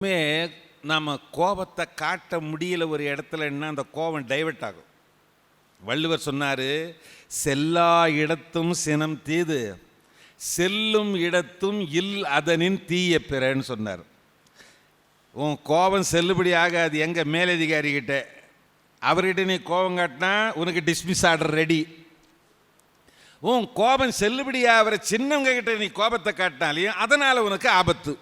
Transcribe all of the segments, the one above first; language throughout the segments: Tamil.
எப்பவுமே நம்ம கோபத்தை காட்ட முடியல ஒரு இடத்துலன்னா அந்த கோபம் டைவர்ட் ஆகும். வள்ளுவர் சொன்னார் செல்லா இடத்தும் சினம் தீது செல்லும் இடத்தும் இல் அதனின் தீய பிறன்னு சொன்னார். உன் கோபம் செல்லுபடி ஆகாது எங்கள் மேலதிகாரிகிட்ட அவர்கிட்ட நீ கோபம் காட்டினா உனக்கு டிஸ்மிஸ் ஆர்டர் ரெடி உன் கோபம் செல்லுபடி ஆகிற சின்னவங்க கிட்ட நீ கோபத்தை காட்டினாலையும் அதனால் உனக்கு ஆபத்து.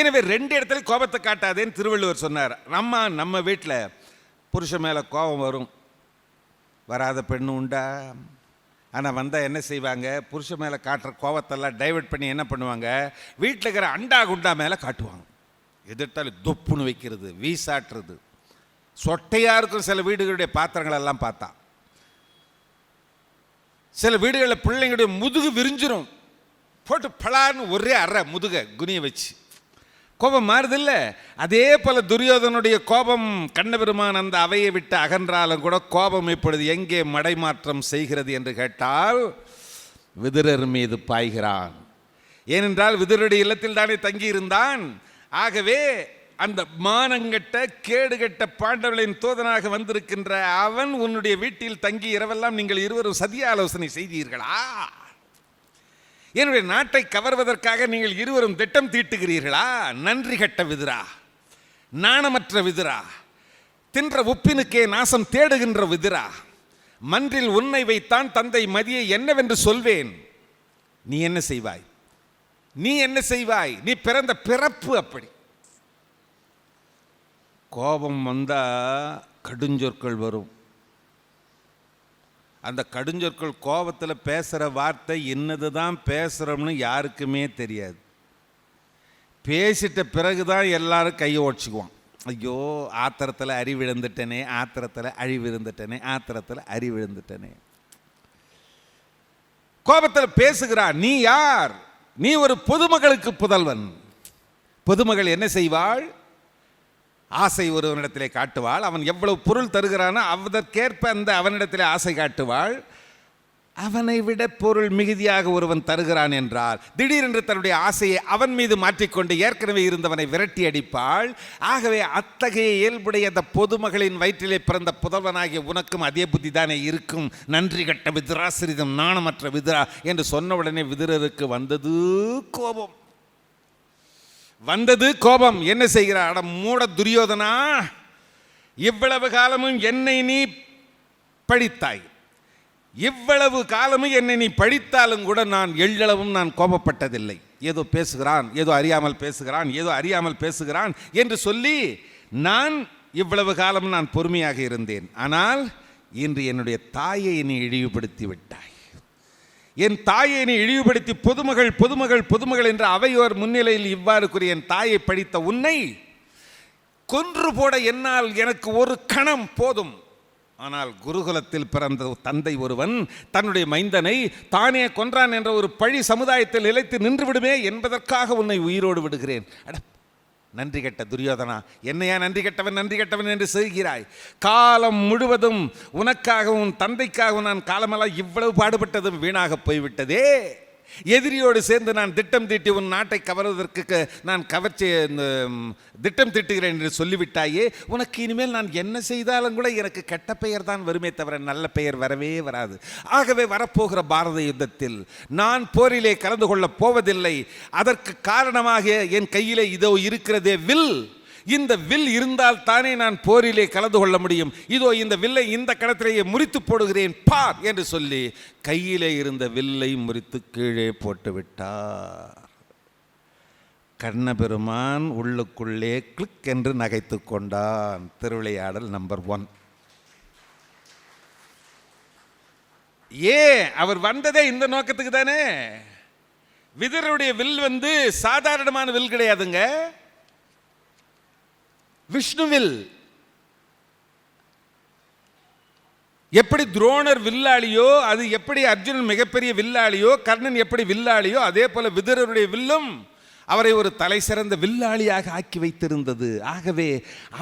எனவே ரெண்டு இடத்துல கோபத்தை காட்டாதேன்னு திருவள்ளுவர் சொன்னார். நம்ம நம்ம வீட்டில் புருஷன் மேலே கோபம் வரும். வராத பெண்ணு உண்டா? ஆனால் வந்தால் என்ன செய்வாங்க? புருஷன் மேலே காட்டுற கோபத்தெல்லாம் டைவர்ட் பண்ணி என்ன பண்ணுவாங்க? வீட்டில் இருக்கிற அண்டா குண்டா மேலே காட்டுவாங்க. எதிர்த்தாலும் தொப்புன்னு வைக்கிறது வீசாட்டுறது. சொட்டையாக இருக்கும் சில வீடுகளுடைய பாத்திரங்களெல்லாம் பார்த்தா. சில வீடுகளில் பிள்ளைங்களுடைய முதுகு விரிஞ்சிரும். போட்டு பலான்னு ஒரே அறை முதுக குனிய வச்சு. கோபம் மாறுதில்ல. அதே போல துரியோதனுடைய கோபம் கண்ணபெருமான் அந்த அவையை விட்டு அகன்றாலும் கூட கோபம் இப்பொழுது எங்கே மடைமாற்றம் செய்கிறது என்று கேட்டால் விதுரர் மீது பாய்கிறான். ஏனென்றால் விதுரருடைய இல்லத்தில் தானே தங்கியிருந்தான். ஆகவே அந்த மானங்கட்ட கேடுகட்ட பாண்டவர்களின் தூதனாக வந்திருக்கின்ற அவன் உன்னுடைய வீட்டில் தங்கி இரவெல்லாம் நீங்கள் இருவரும் சதிய ஆலோசனை செய்தீர்களா? என்னுடைய நாட்டை கவர்வதற்காக நீங்கள் இருவரும் திட்டம் தீட்டுகிறீர்களா? நன்றி கட்ட விதிரா. நாணமற்ற விதிரா. தின்ற உப்பினுக்கே நாசம் தேடுகின்ற விதிரா. மன்றில் உன்னை வைத்தான் தந்தை மதியை என்னவென்று சொல்வேன். நீ என்ன செய்வாய்? நீ என்ன செய்வாய்? நீ பிறந்த பிறப்பு அப்படி. கோபம் வந்தா கடுஞ்சொற்கள் வரும். அந்த கடுஞ்சொற்கள் கோபத்தில் பேசுகிற வார்த்தை என்னது தான் பேசுகிறோம்னு யாருக்குமே தெரியாது. பேசிட்ட பிறகு தான் எல்லாரும் கையை ஓடிச்சுக்குவான் ஐயோ ஆத்திரத்தில் அறிவிழுந்துட்டனே ஆத்திரத்தில் அழிவிழுந்துட்டனே ஆத்திரத்தில் அறிவிழுந்துட்டனே கோபத்தில் பேசுகிறா நீ யார்? நீ ஒரு பொதுமகளுக்கு புதல்வன். பொதுமகள் என்ன செய்வாள்? ஆசை ஒருவனிடத்திலே காட்டுவாள். அவன் எவ்வளவு பொருள் தருகிறானோ அதற்கேற்ப அந்த அவனிடத்திலே ஆசை காட்டுவாள். அவனை விட பொருள் மிகுதியாக ஒருவன் தருகிறான் என்றால் திடீரென்று தன்னுடைய ஆசையை அவன் மீது மாற்றிக்கொண்டு ஏற்கனவே இருந்தவனை விரட்டி அடிப்பாள். ஆகவே அத்தகைய இயல்புடைய அந்த பொதுமகளின் வயிற்றிலே பிறந்த புதல்வனாகிய உனக்கும் அதே புத்தி தானே இருக்கும். நன்றி கட்ட விதுரா நாணமற்ற விதுரா என்று சொன்னவுடனே விதுரருக்கு வந்தது கோபம். வந்தது கோபம். என்ன செய்கிறார் அட மூட துரியோதனா இவ்வளவு காலமும் என்னை நீ பழித்தாய் இவ்வளவு காலமும் என்னை நீ பழித்தாலும் கூட நான் எள்ளளவும் நான் கோபப்பட்டதில்லை. ஏதோ பேசுகிறான் ஏதோ அறியாமல் பேசுகிறான் ஏதோ அறியாமல் பேசுகிறான் என்று சொல்லி நான் இவ்வளவு காலம் நான் பொறுமையாக இருந்தேன். ஆனால் இன்று என்னுடைய தாயை நீ இழிவுபடுத்தி விட்டாய். என் தாயை நீ இழிவுபடுத்தி பொதுமகள் பொதுமகள் பொதுமகள் என்ற அவையோர் முன்னிலையில் இவ்வாறு கூறிய என் தாயை படித்த உன்னை கொன்று போட என்னால் எனக்கு ஒரு கணம் போதும். ஆனால் குருகுலத்தில் பிறந்த தந்தை ஒருவன் தன்னுடைய மைந்தனை தானே கொன்றான் என்ற ஒரு பழி சமுதாயத்தில் நிலைத்து நின்று விடுமே என்பதற்காக உன்னை உயிரோடு விடுகிறேன். அட நன்றி கெட்ட துரியோதனா. என்னையா நன்றி கெட்டவன் நன்றி கெட்டவன் என்று செய்கிறாய்? காலம் முழுவதும் உனக்காகவும் தந்தைக்காகவும் நான் காலமெல்லாம் இவ்வளவு பாடுபட்டதும் வீணாக போய்விட்டதே. எதிரியோடு சேர்ந்து நான் திட்டம் தீட்டி உன் நாட்டை கவர்வதற்கு நான் கவர்ச்சி இந்த, திட்டம் தீட்டுகிறேன் என்று சொல்லிவிட்டாயே உனக்கு இனிமேல் நான் என்ன செய்தாலும் கூட எனக்கு கெட்ட பெயர் தான் வருமே தவிர நல்ல பெயர் வரவே வராது. ஆகவே வரப்போகிற பாரத யுத்தத்தில் நான் போரிலே கலந்து கொள்ளப் போவதில்லை. அதற்கு காரணமாக என் கையிலே இதோ இருக்கிறதே வில். இந்த வில் இருந்தால் தானே நான் போரிலே கலந்து கொள்ள முடியும். இதோ இந்த வில்லை இந்த கடத்திலேயே முறித்து போடுகிறேன். பார் என்று சொல்லி கையிலே இருந்த வில்லை முறித்து கீழே போட்டுவிட்டார் கண்ணபெருமான் உள்ளுக்குள்ளே கிளிக் என்று நகைத்து கொண்டான். Thiruvilaiyadal number one. ஏன் அவர் வந்ததே இந்த நோக்கத்துக்கு தானே? விதருடைய வில் வந்து சாதாரணமான வில் கிடையாதுங்க. விஷ்ணுவில். எப்படி துரோணர் வில்லாளியோ அது எப்படி அர்ஜுனன் மிகப்பெரிய வில்லாளியோ கர்ணன் எப்படி வில்லாளியோ அதே போல விதுரருடைய வில்லும் அவரை ஒரு தலை சிறந்த வில்லாளியாக ஆக்கி வைத்திருந்தது. ஆகவே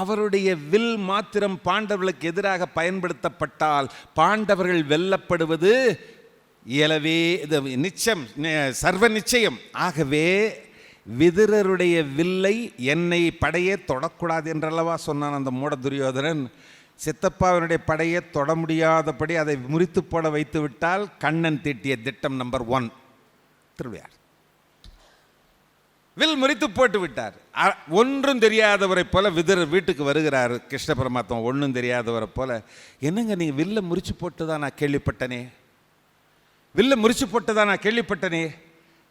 அவருடைய வில் மாத்திரம் பாண்டவர்களுக்கு எதிராக பயன்படுத்தப்பட்டால் பாண்டவர்கள் வெல்லப்படுவது இயலவே இது நிச்சயம் சர்வ நிச்சயம். ஆகவே விதிரருடைய வில்லை என்னை படையே தொடக்கூடாது என்றல்லவா சொன்னான் அந்த மூட துரியோதனன். சித்தப்பாவினுடைய படையை தொட முடியாதபடி அதை முறித்து போட வைத்து விட்டால் கண்ணன் தீட்டிய திட்டம் நம்பர் ஒன் திருவையார். வில் முறித்து போட்டு விட்டார். ஒன்றும் தெரியாதவரை போல விதுரர் வீட்டுக்கு வருகிறார். கிருஷ்ண பரமாத்மா ஒன்றும் தெரியாதவரை போல என்னங்க நீங்கள் வில்ல முறிச்சு போட்டு தான் நான் கேள்விப்பட்டனே? வில்ல முறிச்சு போட்டு தான் நான் கேள்விப்பட்டனே?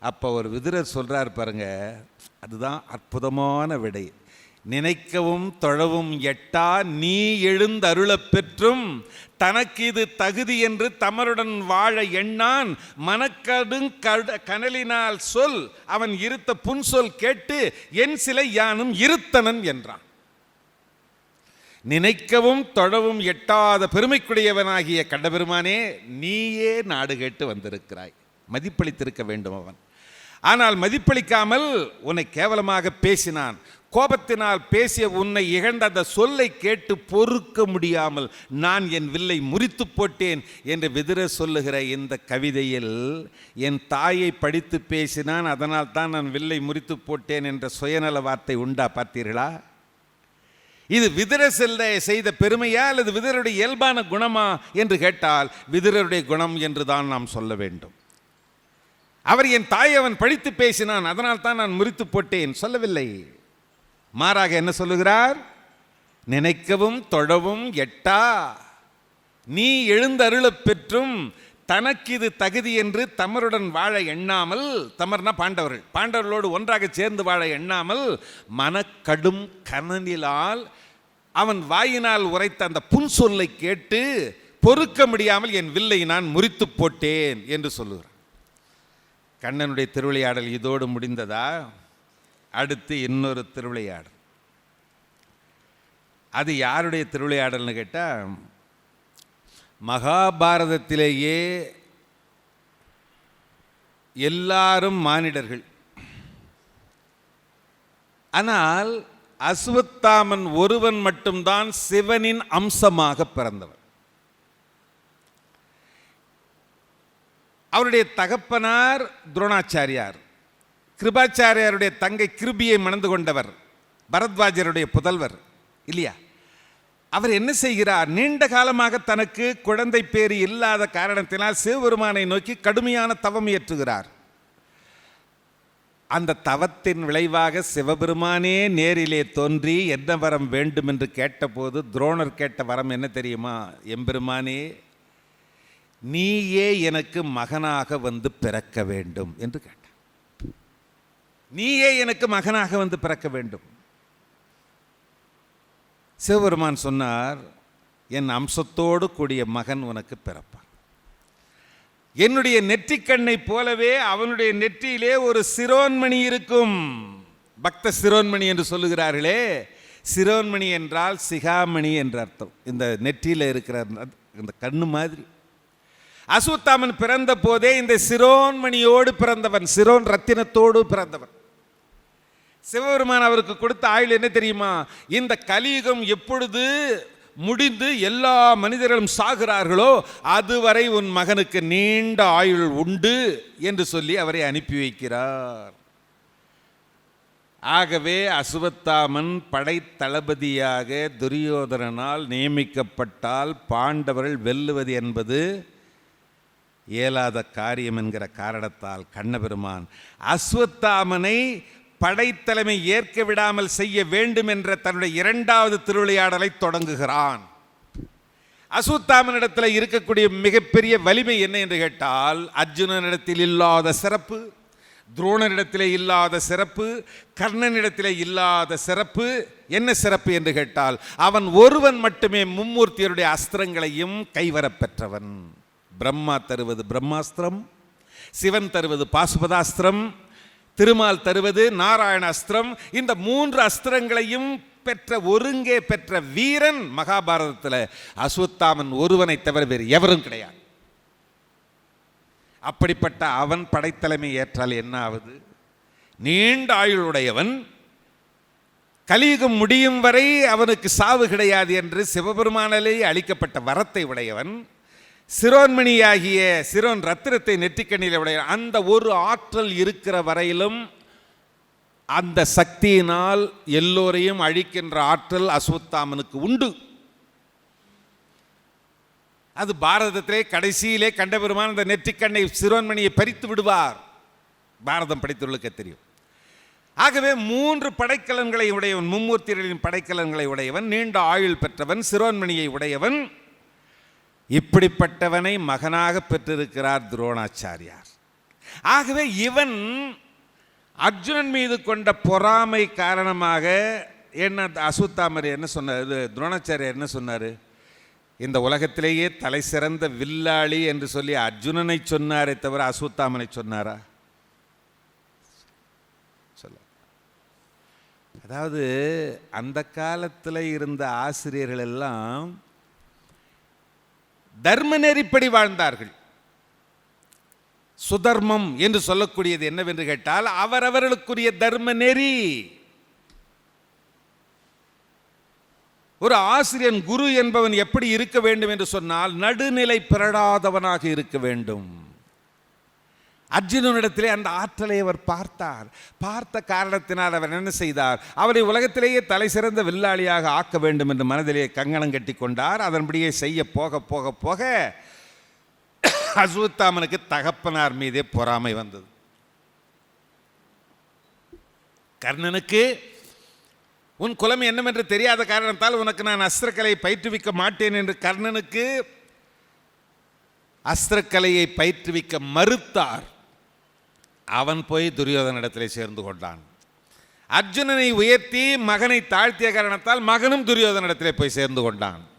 அப்போ ஒரு விதுரர் சொல்கிறார் பாருங்க அதுதான் அற்புதமான விடை. நினைக்கவும் தொழவும் எட்டா நீ எழுந்தருளப் பெற்றும் தனக்கு இது தகுதி என்று தமருடன் வாழ எண்ணான் மனக்கடும் கட- கனலினால் சொல் அவன் இருத்த புன்சொல் கேட்டு என் சிலை யானும் இருத்தனன் என்றான். நினைக்கவும் தொழவும் எட்டாத பெருமைக்குடையவனாகிய கண்டபெருமானே நீயே நாடு கேட்டு வந்திருக்கிறாய். மதிப்பளித்திருக்க வேண்டும் அவன். ஆனால் மதிப்பளிக்காமல் உன்னை கேவலமாக பேசினான். கோபத்தினால் பேசிய உன்னை இகழ்ந்த அந்த சொல்லை கேட்டு பொறுக்க முடியாமல் நான் என் வில்லை முறித்து போட்டேன் என்று விதிர சொல்லுகிற இந்த கவிதையில் என் தாயை படித்து பேசினான் அதனால் தான் நான் வில்லை முறித்து போட்டேன் என்ற சுயநல வார்த்தை உண்டா பார்த்தீர்களா? இது விதிர செல்ல செய்த பெருமையா அல்லது விதிரருடைய இயல்பான குணமா? என்று கேட்டால் விதிரருடைய குணம் என்று தான் நாம் சொல்ல வேண்டும். அவர் என் தாய் அவன் படித்து பேசினான் அதனால் தான் நான் முறித்து போட்டேன். சொல்லவில்லை. மாறாக என்ன சொல்லுகிறார்? நினைக்கவும் தொழவும் எட்டா. நீ எழுந்தருளப் பெற்றும் தனக்கு இது தகுதி என்று தமருடன் வாழ எண்ணாமல் தமர்னா பாண்டவர்கள் பாண்டவர்களோடு ஒன்றாக சேர்ந்து வாழ எண்ணாமல் மனக்கடும் கனனிலால் அவன் வாயினால் உரைத்த அந்த புன்சொல்லை கேட்டு பொறுக்க முடியாமல் என் வில்லை நான் முறித்து போட்டேன் என்று சொல்லுகிறான் கண்ணனுடைய திருவிளையாடல் இதோடு முடிந்ததா? அடுத்து இன்னொரு திருவிளையாடல். அது யாருடைய திருவிளையாடல்னு கேட்டால் மகாபாரதத்திலேயே எல்லாரும் மானிடர்கள். ஆனால் அசுவத்தாமன் ஒருவன் மட்டும்தான் சிவனின் அம்சமாக பிறந்தவன். அவருடைய தகப்பனார் துரோணாச்சாரியார். கிருபாச்சாரியாருடைய தங்கை கிருபியை மணந்து கொண்டவர் பரத்வாஜருடைய புதல்வர் இல்லையா? அவர் என்ன செய்கிறார்? நீண்ட காலமாக தனக்கு குழந்தை பேறு இல்லாத காரணத்தினால் சிவபெருமானை நோக்கி கடுமையான தவம் இயற்றுகிறார். அந்த தவத்தின் விளைவாக சிவபெருமானே நேரிலே தோன்றி என்ன வரம் வேண்டும் என்று கேட்டபோது துரோணர் கேட்ட வரம் என்ன தெரியுமா? எம்பெருமானே நீயே எனக்கு மகனாக வந்து பிறக்க வேண்டும் என்று கேட்டார். நீயே எனக்கு மகனாக வந்து பிறக்க வேண்டும். சிவபெருமான் சொன்னார் என் அம்சத்தோடு கூடிய மகன் உனக்கு பிறப்பான். என்னுடைய நெற்றிக்கண்ணை போலவே அவனுடைய நெற்றியிலே ஒரு சிரோன்மணி இருக்கும். பக்த சிரோன்மணி என்று சொல்லுகிறார்களே சிரோன்மணி என்றால் சிகாமணி என்ற அர்த்தம். இந்த நெற்றியில் இருக்கிற அந்த- இந்த கண்ணு மாதிரி. அசுத்தாமன் பிறந்த போதே இந்த சிரோன்மணியோடு பிறந்தவன் சிரோன் ரத்தினத்தோடு பிறந்தவன். சிவபெருமான் அவருக்கு கொடுத்த ஆயுள் என்ன தெரியுமா? இந்த கலியுகம் எப்பொழுது முடிந்து எல்லா மனிதர்களும் சாகிறார்களோ அதுவரை உன் மகனுக்கு நீண்ட ஆயுள் உண்டு என்று சொல்லி அவரை அனுப்பி வைக்கிறார். ஆகவே அசுவத்தாமன் படைத்தளபதியாக துரியோதனனால் நியமிக்கப்பட்டால் பாண்டவர்கள் வெல்லுவது என்பது இயலாத காரியம் என்கிற காரணத்தால் கண்ணபெருமான் அஸ்வத்தாமனை படைத்தலைமை ஏற்க விடாமல் செய்ய வேண்டும் என்ற தன்னுடைய இரண்டாவது திருவிளையாடலை தொடங்குகிறான். அசுத்தாமனிடத்தில் இருக்கக்கூடிய மிகப்பெரிய வலிமை என்ன என்று கேட்டால் அர்ஜுனனிடத்தில் இல்லாத சிறப்பு துரோணனிடத்திலே இல்லாத சிறப்பு கர்ணனிடத்திலே இல்லாத சிறப்பு என்ன சிறப்பு என்று கேட்டால் அவன் ஒருவன் மட்டுமே மும்மூர்த்தியருடைய அஸ்திரங்களையும் கைவரப் பெற்றவன். பிரம்மா தருவது பிரம்மாஸ்திரம் சிவன் தருவது பாசுபதாஸ்திரம் திருமால் தருவது நாராயணாஸ்திரம். இந்த மூன்று அஸ்திரங்களையும் பெற்ற ஒருங்கே பெற்ற வீரன் மகாபாரதத்தில் அஸ்வத்தாமன் ஒருவனை தவிர வேறு எவரும் கிடையாது. அப்படிப்பட்ட அவன் படைத்தலைமை ஏற்றால் என்ன ஆகுது நீண்ட ஆயுளுடையவன் கலியுகம் முடியும் வரை அவனுக்கு சாவு கிடையாது என்று சிவபெருமானாலே அளிக்கப்பட்ட வரத்தை உடையவன் சிரோன்மணியாகிய சிரோன் ரத்தினத்தை நெற்றிக்கண்ணில் உடைய அந்த ஒரு ஆற்றல் இருக்கிற வரையிலும் அந்த சக்தியினால் எல்லோரையும் அழிக்கின்ற ஆற்றல் அஸ்வத்தாமனுக்கு உண்டு. அது பாரதத்திலே கடைசியிலே கண்டபெருமான் அந்த நெற்றிக்கண்ணை சிறுவன்மணியை பறித்து விடுவார். பாரதம் படித்துள்ளக்க தெரியும். ஆகவே மூன்று படைக்கலன்களை உடையவன் மும்மூர்த்திகளின் படைக்கலன்களை உடையவன் நீண்ட ஆயுள் பெற்றவன் சிறுவன்மணியை உடையவன் இப்படிப்பட்டவனை மகனாக பெற்றிருக்கிறார் துரோணாச்சாரியார். ஆகவே இவன் அர்ஜுனன் மீது கொண்ட பொறாமை காரணமாக என்ன அசுத்தாமர் என்ன சொன்னார்? இது துரோணாச்சாரியார் என்ன சொன்னார்? இந்த உலகத்திலேயே தலை சிறந்த வில்லாளி என்று சொல்லி அர்ஜுனனை சொன்னாரே தவிர அசுத்தாமனை சொன்னாரா? சொல்ல. அதாவது அந்த காலத்தில் இருந்த ஆசிரியர்கள் எல்லாம் தர்ம நெறிப்படி வாழ்ந்தார்கள். சுதர்மம் என்று சொல்லக்கூடியது என்னவென்று கேட்டால் அவரவர்களுக்குரிய தர்ம நெறி ஒரு ஆசிரியன் குரு என்பவன் எப்படி இருக்க வேண்டும் என்று சொன்னால் நடுநிலை பிறடாதவனாக இருக்க வேண்டும். அர்ஜுனனிடத்திலே அந்த ஆற்றலை அவர் பார்த்தார். பார்த்த காரணத்தினால் அவர் என்ன செய்தார்? அவரை உலகத்திலேயே தலை சிறந்த வில்லாளியாக ஆக்க வேண்டும் என்று மனதிலே கங்கணம் கட்டி கொண்டார். அதன்படியே செய்ய போக போக போக அசுத்தாமனுக்கு தகப்பனார் மீதே பொறாமை வந்தது. கர்ணனுக்கு உன் குலம் என்னவென்று தெரியாத காரணத்தால் உனக்கு நான் அஸ்திரக்கலை பயிற்றுவிக்க மாட்டேன் என்று கர்ணனுக்கு அஸ்திரக்கலையை பயிற்றுவிக்க மறுத்தார். அவன் போய் துரியோதனிடத்தில் சேர்ந்து கொண்டான். அர்ஜுனனை உயர்த்தி மகனை தாழ்த்திய காரணத்தால் மகனும் துரியோதனிடத்தில் போய் சேர்ந்து கொண்டான்.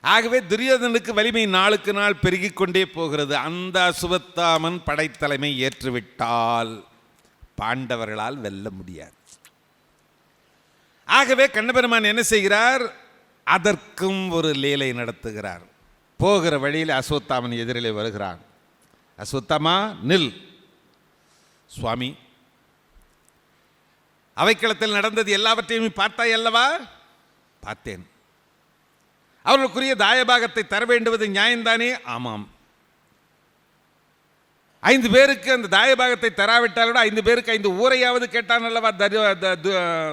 ஆகவே துரியோதனுக்கு வலிமை நாளுக்கு நாள் பெருகிக் கொண்டே போகிறது. அந்த அசுவத்தாமன் படைத்தலைமை ஏற்றுவிட்டால் பாண்டவர்களால் வெல்ல முடியாது. ஆகவே கண்ணபெருமான் என்ன செய்கிறார்? அதற்கும் ஒரு லீலை நடத்துகிறார். போகிற வழியில் அஸ்வத்தாமன் எதிரிலே வருகிறான். அஸ்வத்தாமா நில். சுவாமி அவைக்களத்தில் நடந்தது எல்லாவற்றையும் பார்த்தாய் அல்லவா? பார்த்தேன். அவர்களுக்குரிய தாயபாகத்தை தர வேண்டுவது நியாயம்தானே? ஆமாம். ஐந்து பேருக்கு அந்த தாயபாகத்தை தராவிட்டாலோட ஐந்து பேருக்கு ஐந்து ஊரையாவது கேட்டான் அல்லவா த- து-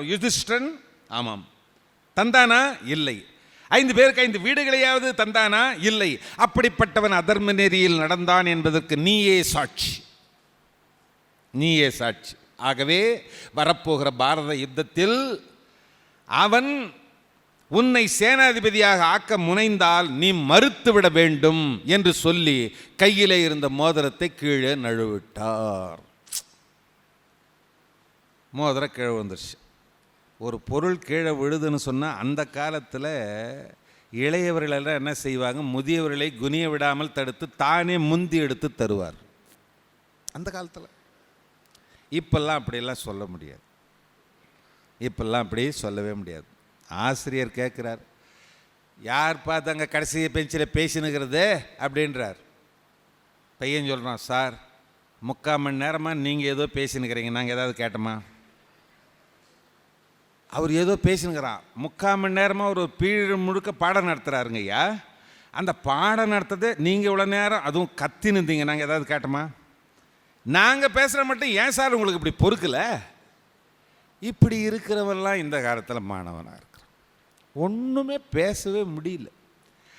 யுதிஷ்டன் ஆமாம். தந்தானா? இல்லை. ஐந்து பேருக்கு ஐந்து வீடுகளையாவது தந்தானா? இல்லை. அப்படிப்பட்டவன் அதர்ம நெறியில் நடந்தான் என்பதற்கு நீயே சாட்சி. நீயே சாட்சி. ஆகவே வரப்போகிற பாரத யுத்தத்தில் அவன் உன்னை சேனாதிபதியாக ஆக்க முனைந்தால் நீ மறுத்துவிட வேண்டும் என்று சொல்லி கையிலே இருந்த மோதிரத்தை கீழே நழுவிட்டார். மோதிர கீழே வந்துருச்சு ஒரு பொருள் கீழே விழுதுன்னு சொன்னால் அந்த காலத்தில் இளையவர்களெல்லாம் என்ன செய்வாங்க? முதியவர்களை குனிய விடாமல் தடுத்து தானே முந்தி எடுத்து தருவார். அந்த காலத்தில். இப்பெல்லாம் அப்படியெல்லாம் சொல்ல முடியாது. இப்பெல்லாம் அப்படி சொல்லவே முடியாது. ஆசிரியர் கேட்குறார் யார் பார்த்து அங்கே கடைசி பெஞ்சில் பேசினுக்கிறது அப்படின்றார். பையன் சொல்கிறான் சார் முக்கால் மணி நேரமாக நீங்கள் ஏதோ பேசினுக்கிறீங்க. நாங்கள் ஏதாவது கேட்டோமா? அவர் ஏதோ பேசினுக்கிறான். முக்கால் மணி நேரமாக ஒரு பீழ் முழுக்க பாடம் நடத்துகிறாருங்க ஐயா அந்த பாடம் நடத்தது நீங்கள் இவ்வளோ நேரம் அதுவும் கத்தினுந்தீங்க நாங்கள் ஏதாவது கேட்டோமா? நாங்கள் பேசுகிற மட்டும் ஏன் சார் உங்களுக்கு இப்படி பொறுக்கல? இப்படி இருக்கிறவெல்லாம் இந்த காலத்தில் மாணவனாக இருக்கிறான். ஒன்றுமே பேசவே முடியல.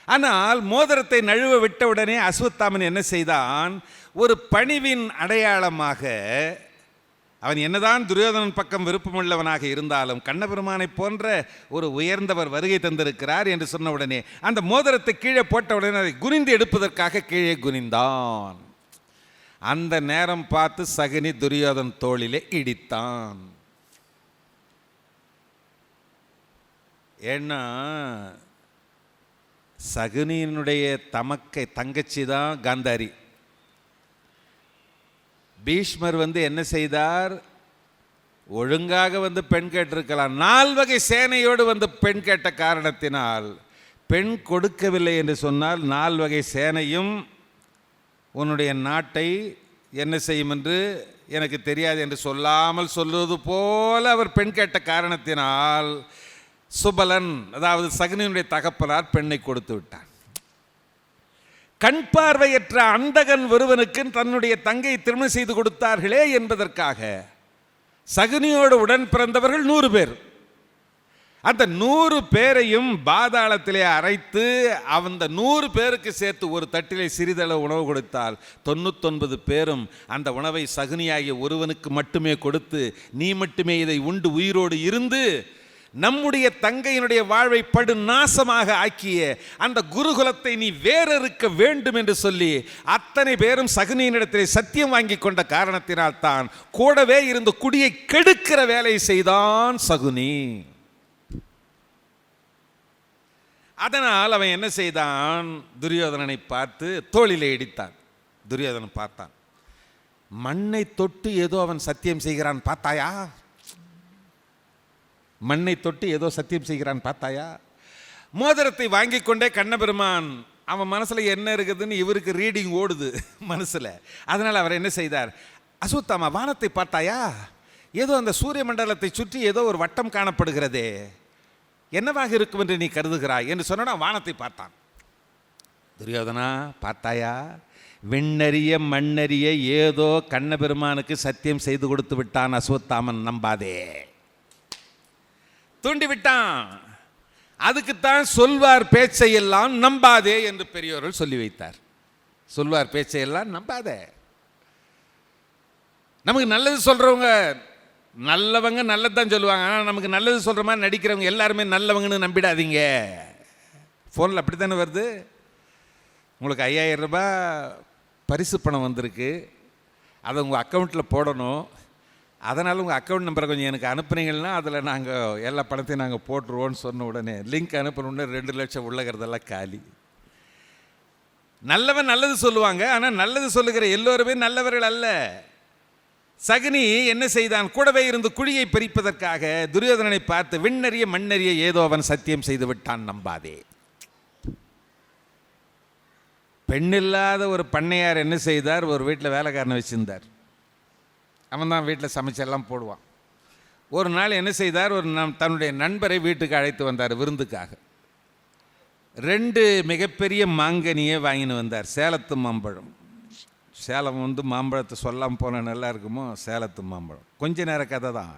ஆனால் மோதிரத்தை நழுவ விட்ட உடனே அஸ்வத்தாமன் என்ன செய்தான்? ஒரு பணிவின் அடையாளமாக அவன் என்னதான் துரியோதனன் பக்கம் விருப்பமுள்ளவனாக இருந்தாலும் கண்ணபெருமானை போன்ற ஒரு உயர்ந்தவர் வருகை தந்திருக்கிறார் என்று சொன்ன உடனே அந்த மோதிரத்தை கீழே போட்ட உடனே அதை குனிந்து எடுப்பதற்காக கீழே குனிந்தான். அந்த நேரம் பார்த்து சகுனி துரியோதன் தோளிலே இடித்தான். ஏன்னா சகுனியினுடைய தமக்கை தங்கச்சி தான் காந்தாரி. பீஷ்மர் வந்து என்ன செய்தார்? ஒழுங்காக வந்து பெண் கேட்டிருக்கலாம். நால்வகை சேனையோடு வந்து பெண் கேட்ட காரணத்தினால் பெண் கொடுக்கவில்லை என்று சொன்னால் நால்வகை சேனையும் உன்னுடைய நாட்டை என்ன செய்யும் என்று எனக்கு தெரியாது என்று சொல்லாமல் சொல்வது போல அவர் பெண் கேட்ட காரணத்தினால் சுபலன் அதாவது சகுனியினுடைய தகப்பனார் பெண்ணை கொடுத்து விட்டார் கண் பார்வையற்ற அந்தகன் ஒருவனுக்கு தன்னுடைய தங்கை திருமணம் செய்து கொடுத்தார்களே என்பதற்காக சகுனியோடு உடன் பிறந்தவர்கள் நூறு பேர். அந்த நூறு பேரையும் பாதாளத்திலே அரைத்து அந்த நூறு பேருக்கு சேர்த்து ஒரு தட்டிலே சிறிதளவு உணவு கொடுத்தால் தொண்ணூத்தொன்பது பேரும் அந்த உணவை சகுனியாகிய ஒருவனுக்கு மட்டுமே கொடுத்து நீ மட்டுமே இதை உண்டு உயிரோடு இருந்து நம்முடைய தங்கையினுடைய வாழ்வை படு நாசமாக ஆக்கிய அந்த குருகுலத்தை நீ வேறறுக்க வேண்டும் என்று சொல்லி அத்தனை பேரும் சகுனியினிடத்திலே சத்தியம் வாங்கி கொண்ட காரணத்தினால் தான் கூடவே இருந்து குடியை கெடுக்கிற வேலையை செய்தான் சகுனி. அதனால் அவன் என்ன செய்தான்? துரியோதனனை பார்த்து தோளிலே இடித்தான். துரியோதனன் பார்த்தான். மண்ணை தொட்டு ஏதோ அவன் சத்தியம் செய்கிறான் பார்த்தாயா? மண்ணை தொட்டு ஏதோ சத்தியம் செய்கிறான் பார்த்தாயா? மோதிரத்தை வாங்கி கொண்டே கண்ணபெருமான் அவன் மனசில் என்ன இருக்குதுன்னு இவருக்கு ரீடிங் ஓடுது மனசில். அதனால் அவர் என்ன செய்தார்? அசுத்தாமா வானத்தை பார்த்தாயா? ஏதோ அந்த சூரிய மண்டலத்தை சுற்றி ஏதோ ஒரு வட்டம் காணப்படுகிறதே. என்னவாக இருக்கும் என்று நீ கருதுகிறாய்? என்று சொன்னா வானத்தை பார்த்தான். துரியோதனா பார்த்தாயா? விண்ணறிய மண்ணறிய ஏதோ கண்ணபெருமானுக்கு சத்தியம் செய்து கொடுத்து விட்டான் அஸ்வத்தாமன் நம்பாதே. தூண்டி விட்டான் அதுக்குத்தான் சொல்வார் பேச்சையெல்லாம் நம்பாதே என்று பெரியோர்கள் சொல்லி வைத்தார். சொல்வார் பேச்சையெல்லாம் நம்பாதே. நமக்கு நல்லது சொல்றவங்க நல்லவங்க நல்லதான் சொல்லுவாங்க. ஆனால் நமக்கு நல்லது சொல்கிற மாதிரி நடிக்கிறவங்க எல்லாருமே நல்லவங்கன்னு நம்பிடாதீங்க. ஃபோனில் அப்படி தானே வருது? உங்களுக்கு ஐயாயிரம் ரூபாய் பரிசு பணம் வந்திருக்கு. அதை உங்கள் அக்கௌண்ட்டில் போடணும். அதனால் உங்கள் அக்கௌண்ட் நம்பரை கொஞ்சம் எனக்கு அனுப்புனீங்கன்னா அதில் நாங்கள் எல்லா பணத்தையும் நாங்கள் போட்டுருவோன்னு சொன்ன உடனே லிங்க் அனுப்பணுன்னு ரெண்டு லட்சம் உள்ளகிறதெல்லாம் காலி. நல்லவன் நல்லது சொல்லுவாங்க. ஆனால் நல்லது சொல்லுகிற எல்லோருமே நல்லவர்கள் அல்ல. சகுனி என்ன செய்தான்? கூடவே இருந்து குழியை பிரிப்பதற்காக துரியோதனனை பார்த்து விண்ணறிய மண்ணறிய ஏதோ அவன் சத்தியம் செய்து விட்டான் நம்பாதே. பெண்ணில்லாத ஒரு பண்ணையார் என்ன செய்தார்? ஒரு வீட்டில் வேலைக்காரனை வச்சிருந்தார். அவன் தான் வீட்டில் சமைச்செல்லாம் போடுவான். ஒரு நாள் என்ன செய்தார்? ஒரு நம் தன்னுடைய நண்பரை வீட்டுக்கு அழைத்து வந்தார் விருந்துக்காக. ரெண்டு மிகப்பெரிய மாங்கனியை வாங்கின்னு வந்தார் சேலத்து மாம்பழம் சேலம் வந்து மாம்பழத்தை சொல்லாமல் போனால் நல்லா இருக்குமோ? சேலத்து மாம்பழம். கொஞ்ச நேர கதை தான்.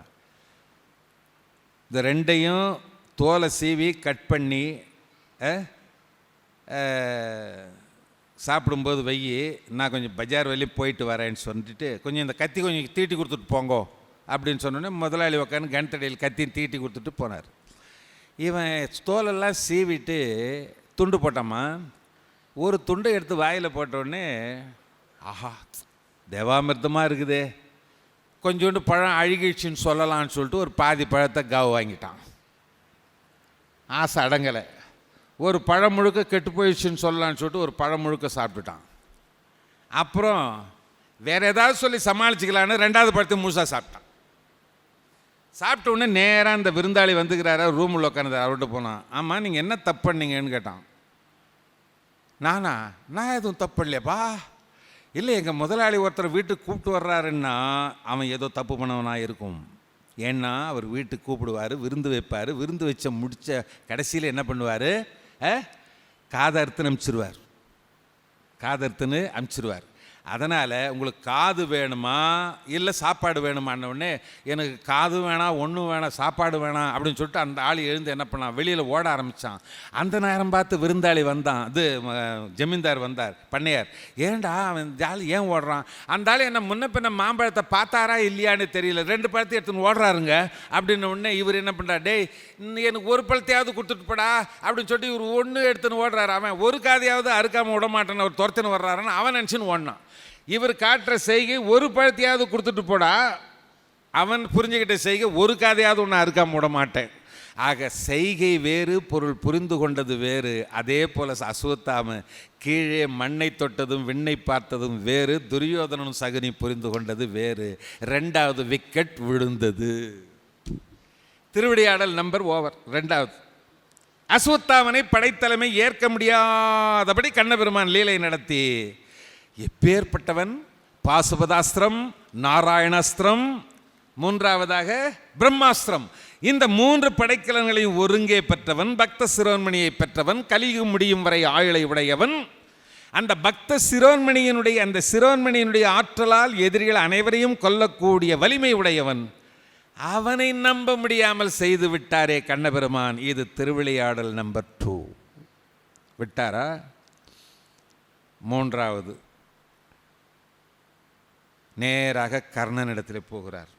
இந்த ரெண்டையும் தோலை சீவி கட் பண்ணி சாப்பிடும்போது வை நான் கொஞ்சம் பஜார் வெளியே போயிட்டு வரேன்னு சொல்லிட்டு கொஞ்சம் இந்த கத்தி கொஞ்சம் தீட்டி கொடுத்துட்டு போங்கோ அப்படின்னு சொன்னோடனே முதலாளி உக்காந்து கணத்தடியில் கத்தி தீட்டி கொடுத்துட்டு போனார். இவன் தோலெல்லாம் சீவிட்டு துண்டு போட்டாமா? ஒரு துண்டை எடுத்து வாயில் போட்டோடனே ஆஹா தேவாமிர்தமாக இருக்குதே. கொஞ்சோண்டு பழம் அழுகிடுச்சின்னு சொல்லலான்னு சொல்லிட்டு ஒரு பாதி பழத்தை கவு வாங்கிட்டான். ஆசை அடங்கலை. ஒரு பழம் முழுக்க கெட்டு போயிடுச்சுன்னு சொல்லலான்னு சொல்லிட்டு ஒரு பழம் முழுக்க சாப்பிட்டுட்டான். அப்புறம் வேறு ஏதாவது சொல்லி சமாளிச்சுக்கலான்னு ரெண்டாவது பழத்தை முழுசாக சாப்பிட்டான். சாப்பிட்ட உடனே நேராக அந்த விருந்தாளி வந்துக்கிறாரு ரூமில் உட்காந்து அவர்கிட்ட போனான் ஆமாம் நீங்கள் என்ன தப்பு பண்ணீங்கன்னு கேட்டான். நானா? நான் எதுவும் தப்பு இல்லையாப்பா இல்லை எங்கள் முதலாளி ஒருத்தர் வீட்டுக்கு கூப்பிட்டு வர்றாருன்னா அவன் ஏதோ தப்பு பண்ணவனாக இருக்கும். ஏன்னா அவர் வீட்டுக்கு கூப்பிடுவார் விருந்து வைப்பார் விருந்து வச்ச முடித்த கடைசியில் என்ன பண்ணுவார்? காதர்த்துன்னு அனுப்பிச்சிருவார் காதர்த்துன்னு அமுச்சிடுவார் அதனால் உங்களுக்கு காது வேணுமா? இல்லை சாப்பாடு வேணுமான்ன எனக்கு காது வேணாம் ஒன்றும் வேணாம் சாப்பாடு வேணாம் அப்படின்னு சொல்லிட்டு அந்த ஆள் எழுந்து என்ன பண்ணான்? வெளியில் ஓட ஆரம்பித்தான் அந்த நேரம் பார்த்து விருந்தாளி வந்தான். இது ஜமீன்தார் வந்தார் பண்ணையார். ஏன்டா அவன் ஜாலி ஆள் ஏன் ஓடுறான்? அந்த ஆள் என்ன முன்ன பின்ன மாம்பழத்தை பார்த்தாரா இல்லையான்னு தெரியல. ரெண்டு பழத்தை எடுத்துன்னு ஓடுறாருங்க அப்படின்னு உடனே இவர் என்ன பண்ணுறா டேய் இன்னும் எனக்கு ஒரு பழத்தையாவது கொடுத்துட்டு போடா அப்படின்னு சொல்லிட்டு இவர் ஒன்று எடுத்துன்னு ஓடுறாரு. அவன் ஒரு காதையாவது அறுக்காமல் விட மாட்டேன்னு ஒரு துரத்துன்னு வர்றாருன்னு அவன் நினச்சின்னு ஓடினான். இவர் காட்டுற செய்கை ஒரு பழத்தையாவது கொடுத்துட்டு போடா அவன் புரிஞ்சுக்கிட்ட செய்கை ஒரு காதையாவது ஒன்று அறுக்காம விட மாட்டேன். ஆக செய்கை வேறு பொருள் புரிந்து கொண்டது வேறு. அதே போல அசுவத்தாம கீழே மண்ணை தொட்டதும் விண்ணை பார்த்ததும் வேறு. துரியோதனனும் சகுனி புரிந்து கொண்டது வேறு. ரெண்டாவது விக்கெட் விழுந்தது. திருவிடையாடல் நம்பர் ஓவர் ரெண்டாவது. அசுவத்தாமனை படைத்தலைமை ஏற்க முடியாதபடி கண்ணபெருமான் லீலை நடத்தி எப்பேற்பட்டவன்? பாசுபதாஸ்திரம் நாராயணாஸ்திரம் மூன்றாவதாக பிரம்மாஸ்திரம். இந்த மூன்று படைக்கலன்களையும் ஒருங்கே பெற்றவன் பக்த சிரோன்மணியை பெற்றவன் கலியும் முடியும் வரை ஆயுளை உடையவன். அந்த பக்த சிரோன்மணியினுடைய அந்த சிரோன்மணியினுடைய ஆற்றலால் எதிரிகள் அனைவரையும் கொல்லக்கூடிய வலிமை உடையவன். அவனை நம்ப முடியாமல் செய்து விட்டாரே கண்ணபெருமான். இது திருவிளையாடல் நம்பர் டூ விட்டாரா? மூன்றாவது. நேராக கர்ணனிடத்தில் போகிறார்.